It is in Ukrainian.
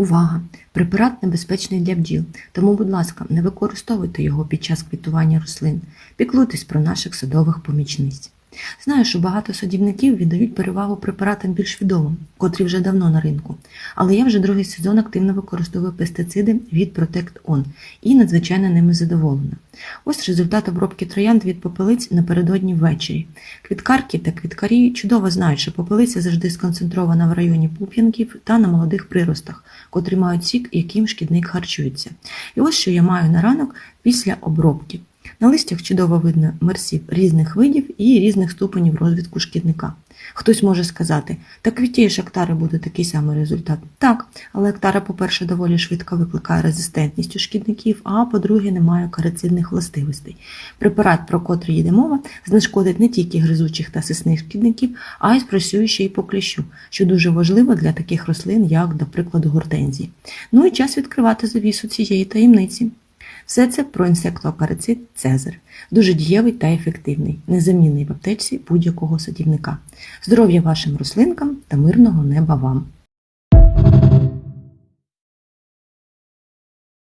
Увага! Препарат небезпечний для бджіл, тому, будь ласка, не використовуйте його під час квітування рослин. Піклуйтесь про наших садових помічниць. Знаю, що багато садівників віддають перевагу препаратам більш відомим, котрі вже давно на ринку. Але я вже другий сезон активно використовую пестициди від Protect On і надзвичайно ними задоволена. Ось результат обробки троянд від попелиць напередодні ввечері. Квіткарки та квіткарі чудово знають, що попелиця завжди сконцентрована в районі пуп'янків та на молодих приростах, котрі мають сік, яким шкідник харчується. І ось що я маю на ранок після обробки. На листях чудово видно мерсів різних видів і різних ступенів розвитку шкідника. Хтось може сказати, так від тієї ж актари буде такий самий результат. Так, але актара, по-перше, доволі швидко викликає резистентність у шкідників, а по-друге, не має карицидних властивостей. Препарат, про котрий йде мова, знешкодить не тільки гризучих та сисних шкідників, а й спрацює ще й по кліщу, що дуже важливо для таких рослин, як, до прикладу, гортензії. Ну і час відкривати завісу цієї таємниці. Все це про інсектоапарацит Цезар. Дуже дієвий та ефективний, незамінний в аптечці будь-якого садівника. Здоров'я вашим рослинкам та мирного неба вам!